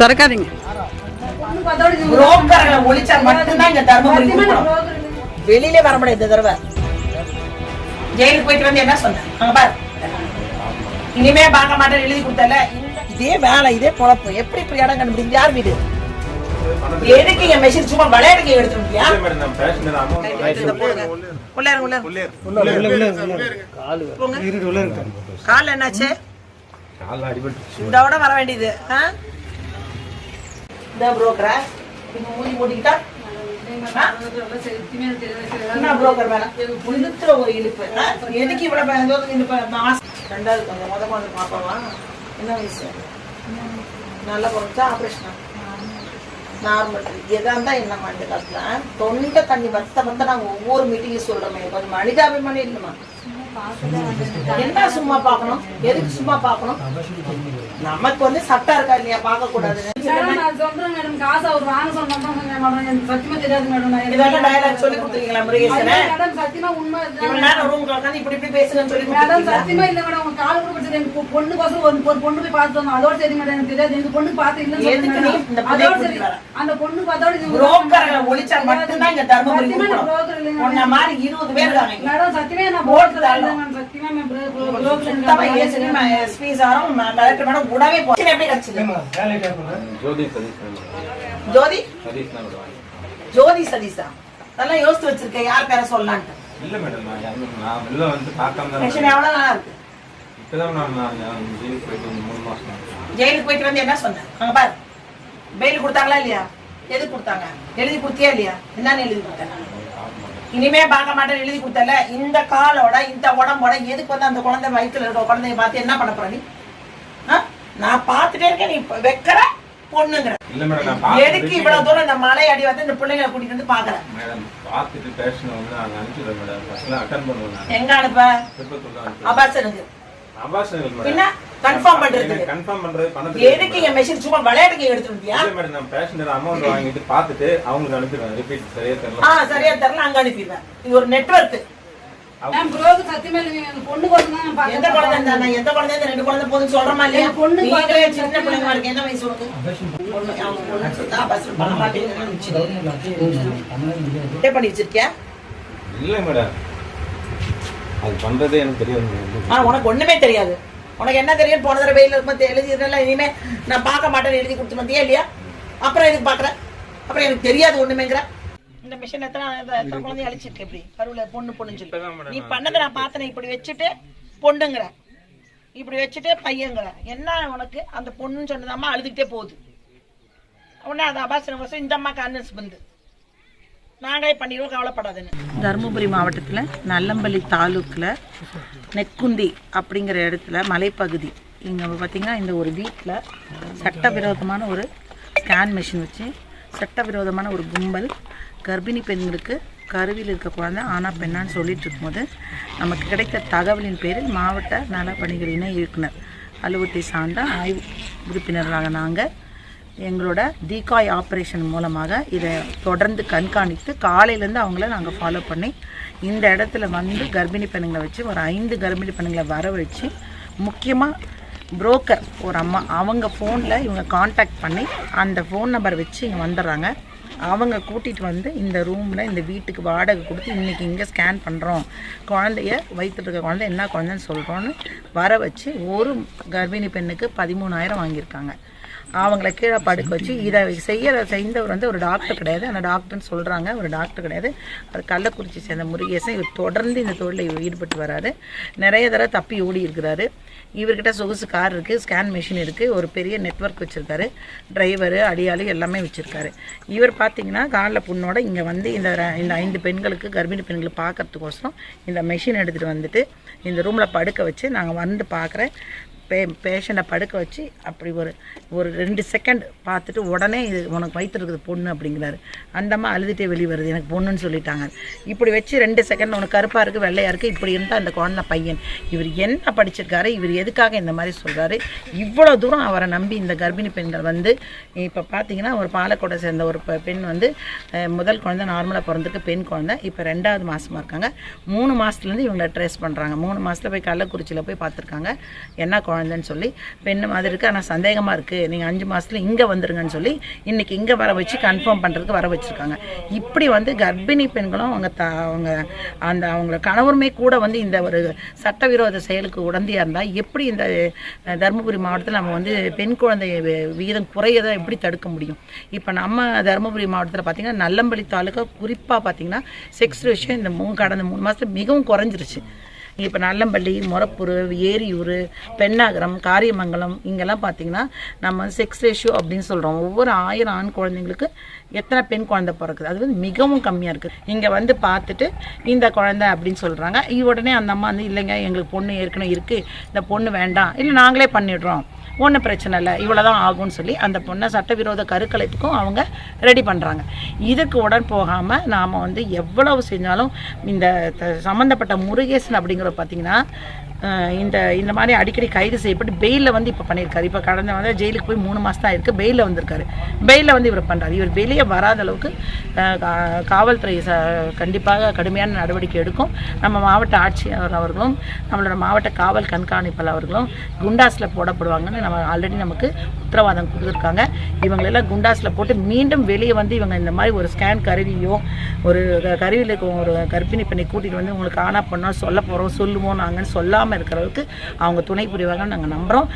திறக்காதீங்க. வெளியிலே வர முடியாது இந்த தடவை. ஜெயிலுக்கு போயிட்டு வந்து என்ன சொன்ன? அங்க பாரு. இனிமே பார்க்க மாட்டேன் எழுதி கொடுத்தல இதே வேலை இதே பொழப்பு. எப்படி இப்படி இடம் கண்டுபிடிச்சு யார் வீடு? எதுக்கு என் மெஷின் சும்மா விளையாடுங்க அமௌண்ட் உள்ளாரு உள்ளாரு போங்க. கால் என்னாச்சு? இதோட வர வேண்டியது. ஆ? இந்த புரோக்கரா இப்ப மூடி மூடிக்கிட்டா? ஆ? என்ன புரோக்கர் வேலை? இழுத்துற ஒரு இழுப்பு. ஆ? எதுக்கு இவ்வளவு பே- இதோ இழுப்பு? ரெண்டாவது கொஞ்சம் முத கொண்டு பாப்பாவா என்ன வயசு நல்லா குறைச்சா ஆப்ரேஷனா நார்மல் எதாக இருந்தால் என்ன இந்த காலத்துல தொண்டை தண்ணி வத்த வத்த நாங்க ஒவ்வொரு மீட்டிங்கும் சொல்கிறோமே கொஞ்சம் மனிதாபிமானம் இல்லைமா என்ன சும்மா பார்க்கணும்? எதுக்கு சும்மா பார்க்கணும்? நமக்கு வந்து சட்டம் இருக்கா இல்லையா? பார்க்க மேடம், நான் சொல்றேன் மேடம், காசு அவர் வாங்க சொன்னாதான் மேடம், எனக்கு சத்தியமா தெரியாது மேடம். நான் இதெல்லாம் டயலாக் சொல்லி கொடுத்துருக்கீங்களா முருகேசனை? மேடம், சத்தியமா உண்மை இதுதான். இவ்வளவு நேரம் ரூம்ல உட்காந்து இப்படி இப்படி சொல்லி மேடம், சத்தியமா இல்ல மேடம், உங்க கால் கூட பிடிச்சது எனக்கு பொ- பொண்ணுக்கோசரம் ஒரு ஒரு பொண்ணு போய் பார்த்துட்டு வந்தோம். அதோட சரி மேடம், எனக்கு தெரியாது. இந்த பொண்ணு பார்த்து இல்லைன்னு எதுக்கு இந்த அதோட சரி? அந்த இங்க தர்மபுரி சத்தியமா நான் broker கொடுக்கணும் இல்லைங்க உன்ன மாதிரி இருபது பேர் இருக்காங்க. மேடம், சத்தியமா நான் போட்டு ஜோதி சதீஷ் ஜோதி? யோசிச்சு வச்சிருக்கேன் யார் பேரை சொல்லலான்ட்டு இல்லை மேடம் நான் யாரும் நான் வெளில வந்து பார்க்காம தான் மிஷின் எவ்வளவு நல்லா இருக்கு? இப்போதான் நான் நான் நான் ஜெயிலுக்கு போயிட்டு வந்து மூணு மாதம் ஆகுது. ஜெயிலுக்கு போயிட்டு வந்து என்ன சொன்னேன்? அங்க பாரு. பெயில் கொடுத்தாங்களா இல்லையா? எது கொடுத்தாங்க? எழுதி கொடுத்தியா இல்லையா? என்னன்னு எழுதி கொடுத்தாங்க இனிமே பார்க்க மாட்டேன் எழுதி கொடுத்தல. இந்த காலோட இந்த உடம்போட எதுக்கு வந்து அந்த குழந்தை வயித்துல இருக்க குழந்தைய பார்த்து என்ன பண்ண போற நீ? நான் பார்த்துட்டே இருக்கேன் நீ வைக்கிற பொண்ணுங்கிற. எதுக்கு இவ்வளவு தூரம் இந்த மலை அடி வந்து இந்த பிள்ளைங்களை கூட்டிட்டு வந்து பாக்குறேன் மேடம் எங்க அனுப்ப? அபாசனுக்கு கன்ஃபார்ம் பண்றதுக்கு கன்ஃபார்ம் பண்றது எதுக்கு என் மெஷின் சும்மா விளையாட்டுக்கு எடுத்துட்டு வந்தியா இல்லை மேடம் நான் அமௌண்ட் வாங்கிட்டு பார்த்துட்டு அவங்களுக்கு அனுப்பிடுவேன் ரிப்பீட் சரியா தெரியல ஆ சரியா தெரியல அங்க அனுப்பிடுவேன் இது ஒரு நெட்வொர்க் சத்தியமா தான் நான் எந்த. குழந்தை இருந்தா எந்த குழந்தை ரெண்டு குழந்தை போதும் சொல்றமா இல்லையா பொண்ணு சின்ன பிள்ளைங்க இருக்கு என்ன வயசு உனக்கு பொண்ணு அவங்க பொண்ணு சுத்தா பஸ் பண்ண மாட்டேங்குதுன்னு நினைச்சு பண்ணி வச்சிருக்கியா இல்லை மேடம் அது பண்றதே எனக்கு தெரியாது. ஆ உனக்கு ஒண்ணுமே தெரியாது. உனக்கு என்ன தெரியும்? போன தடவை வெயில் இருக்கும்போது எழுதிடுறல இனிமே நான் பார்க்க மாட்டேன்னு எழுதி கொடுத்து வந்தியா இல்லையா? அப்புறம் எதுக்கு பாக்குற அப்புறம் எனக்கு தெரியாது ஒண்ணுமேங்கிற. இந்த மிஷின் எத்தனை எத்தனை குழந்தைய அழிச்சிருக்கு இப்படி? கருவுல பொண்ணு பொண்ணுன்னு சொல்லி. நீ பண்ணதை நான் பார்த்தேன் இப்படி வச்சுட்டு பொண்ணுங்கிற. இப்படி வச்சுட்டு பையங்கிற என்ன உனக்கு? அந்த பொண்ணுன்னு சொன்னதாம்மா அழுதுகிட்டே போகுது. உடனே அது அபாசன இந்த அம்மாக்கு அன்னஸ் வந்து. நாங்களே பண்ணிடுவோம் கவலைப்படாதுன்னு. தருமபுரி மாவட்டத்தில் நல்லம்பள்ளி தாலுக்கில் நெக்குந்தி அப்படிங்கிற இடத்துல மலைப்பகுதி. இங்கே பார்த்தீங்கன்னா இந்த ஒரு வீட்டில் சட்டவிரோதமான ஒரு ஸ்கேன் மிஷின் வச்சு சட்டவிரோதமான ஒரு கும்பல் கர்ப்பிணி பெண்களுக்கு கருவில் இருக்க குழந்தை ஆனா பெண்ணான்னு சொல்லிட்டு இருக்கும்போது நமக்கு கிடைத்த தகவலின் பேரில் மாவட்ட நல இணை இயக்குனர் அலுவலகத்தை சார்ந்த ஆய்வு உறுப்பினர்களாக நாங்கள் எங்களோட தீகாய் ஆப்ரேஷன் மூலமாக இதை தொடர்ந்து கண்காணித்து காலையிலேருந்து அவங்கள நாங்கள் ஃபாலோ பண்ணி இந்த இடத்துல வந்து கர்ப்பிணி பெண்ணுங்களை வச்சு ஒரு ஐந்து கர்ப்பிணி பெண்ணுங்களை வர வச்சு முக்கியமாக புரோக்கர் ஒரு அம்மா அவங்க ஃபோனில் இவங்க காண்டாக்ட் பண்ணி அந்த ஃபோன் நம்பர் வச்சு இங்கே வந்துடுறாங்க. அவங்க கூட்டிகிட்டு வந்து இந்த ரூமில் இந்த வீட்டுக்கு வாடகை கொடுத்து இன்றைக்கி இங்கே ஸ்கேன் பண்ணுறோம் குழந்தைய வயிற்றுல இருக்க குழந்தை என்ன குழந்தைன்னு சொல்கிறோன்னு வர வச்சு ஒரு கர்ப்பிணி பெண்ணுக்கு பதிமூணாயிரம் வாங்கியிருக்காங்க. அவங்கள கீழே படுக்க வச்சு இதை செய்ய செய்தவர் வந்து ஒரு டாக்டர் கிடையாது. அந்த டாக்டர்னு சொல்கிறாங்க ஒரு டாக்டர் கிடையாது. அது கள்ளக்குறிச்சி சேர்ந்த முருகேசன். இவர் தொடர்ந்து இந்த தொழிலில் ஈடுபட்டு வராரு. நிறைய தடவை தப்பி ஓடி இருக்கிறாரு. இவர்கிட்ட சொகுசு கார் இருக்குது ஸ்கேன் மிஷின் இருக்குது ஒரு பெரிய நெட்வொர்க் வச்சுருக்காரு. டிரைவரு அடியாளு எல்லாமே வச்சுருக்காரு. இவர் பார்த்தீங்கன்னா காலில் புண்ணோட இங்கே வந்து இந்த இந்த ஐந்து பெண்களுக்கு கர்ப்பிணி பெண்களை பார்க்கறதுக்கோசரம் இந்த மெஷின் எடுத்துகிட்டு வந்துட்டு இந்த ரூமில் படுக்க வச்சு நாங்கள் வந்து பார்க்குறேன் பே பேஷண்ட்டை படுக்க வச்சு அப்படி ஒரு ஒரு ரெண்டு செகண்ட் பார்த்துட்டு உடனே இது உனக்கு வயிற்று இருக்குது பொண்ணு அப்படிங்கிறாரு. அந்தம்மா அழுதுகிட்டே வெளியே வருது. எனக்கு பொண்ணுன்னு சொல்லிட்டாங்க. இப்படி வச்சு ரெண்டு செகண்ட் உனக்கு கருப்பாக இருக்குது வெள்ளையாக இருக்குது இப்படி இருந்தால் அந்த குழந்தை பையன். இவர் என்ன படிச்சிருக்காரு இவர் எதுக்காக இந்த மாதிரி சொல்கிறாரு இவ்வளோ தூரம் அவரை நம்பி இந்த கர்ப்பிணி பெண்கள் வந்து இப்போ பார்த்தீங்கன்னா ஒரு பாலக்கோட்டை சேர்ந்த ஒரு பெண் வந்து முதல் குழந்தை நார்மலாக பிறந்திருக்கு பெண் குழந்தை. இப்போ ரெண்டாவது மாதமாக இருக்காங்க. மூணு மாதத்துலேருந்து இவங்களை ட்ரேஸ் பண்ணுறாங்க மூணு மாதத்தில் போய் கள்ளக்குறிச்சியில் போய் பார்த்துருக்காங்க என்ன குழந்தை குழந்தைன்னு சொல்லி பெண்ணு மாதிரி இருக்குது ஆனால் சந்தேகமாக இருக்குது நீங்கள் அஞ்சு மாதத்துல இங்கே வந்துருங்கன்னு சொல்லி இன்றைக்கி இங்கே வர வச்சு கன்ஃபார்ம் பண்ணுறதுக்கு வர வச்சுருக்காங்க. இப்படி வந்து கர்ப்பிணி பெண்களும் அவங்க த அவங்க அந்த அவங்கள கணவருமே கூட வந்து இந்த ஒரு சட்டவிரோத செயலுக்கு உடந்தையாக இருந்தால் எப்படி இந்த தருமபுரி மாவட்டத்தில் நம்ம வந்து பெண் குழந்தை விகிதம் குறையதை எப்படி தடுக்க முடியும்? இப்போ நம்ம தருமபுரி மாவட்டத்தில் பார்த்தீங்கன்னா நல்லம்பள்ளி தாலுக்கா குறிப்பாக பார்த்தீங்கன்னா செக்ஸ் ரேஷியோ இந்த மூணு கடந்த மூணு மாதத்துல மிகவும் குறைஞ்சிருச்சு. இப்போ நல்லம்பள்ளி மொரப்பூர் ஏரியூர் பெண்ணாகரம் காரியமங்கலம் இங்கெல்லாம் பார்த்தீங்கன்னா நம்ம செக்ஸ் ரேஷியோ அப்படின்னு சொல்கிறோம் ஒவ்வொரு ஆயிரம் ஆண் குழந்தைங்களுக்கு எத்தனை பெண் குழந்தை பிறக்குது? அது வந்து மிகவும் கம்மியாக இருக்குது இங்கே வந்து பார்த்துட்டு இந்த குழந்தை அப்படின்னு சொல்கிறாங்க உடனே அந்த அம்மா வந்து இல்லைங்க எங்களுக்கு பொண்ணு ஏற்கனவே இருக்குது இந்த பொண்ணு வேண்டாம். இல்லை நாங்களே பண்ணிடுறோம். ஒன்றும் பிரச்சனை இல்லை. இவ்வளோ தான் ஆகும்னு சொல்லி அந்த பொண்ணை சட்டவிரோத கருக்கலைப்புக்கும் அவங்க ரெடி பண்ணுறாங்க இதுக்கு உடன் போகாமல் நாம் வந்து எவ்வளவு செஞ்சாலும் இந்த த- சம்மந்தப்பட்ட முருகேசன் அப்படிங்கிற பார்த்தீங்கன்னா இந்த இந்த மாதிரி அடிக்கடி கைது செய்யப்பட்டு பெயிலில் வந்து இப்போ பண்ணியிருக்காரு இப்போ கடந்த வந்து ஜெயிலுக்கு போய் மூணு மாதம் தான் இருக்குது பெயிலில் வந்திருக்காரு. பெயிலில் வந்து இவர் பண்ணுறாரு இவர் வெளியே வராத அளவுக்கு கா- காவல்துறை ச கண்டிப்பாக கடுமையான நடவடிக்கை எடுக்கும். நம்ம மாவட்ட ஆட்சியர் அவர்களும் நம்மளோட மாவட்ட காவல் கண்காணிப்பாளர் அவர்களும் குண்டாஸில் போடப்படுவாங்கன்னு நம்ம ஆல்ரெடி நமக்கு உத்தரவாதம் கொடுத்துருக்காங்க. இவங்களெல்லாம் குண்டாஸில் போட்டு மீண்டும் வெளியே வந்து இவங்க இந்த மாதிரி ஒரு ஸ்கேன் கருவியோ ஒரு க- கருவியில் ஒரு கர்ப்பிணி பெண்ணை கூட்டிகிட்டு வந்து உங்களுக்கு ஆனா பண்ணோம் சொல்ல போகிறோம் சொல்லுவோம் நாங்கன்னு சொல்லாமல் இருக்கிற அளவுக்கு அவங்க துணை புரிவாங்கன்னு நாங்கள் நம்புகிறோம்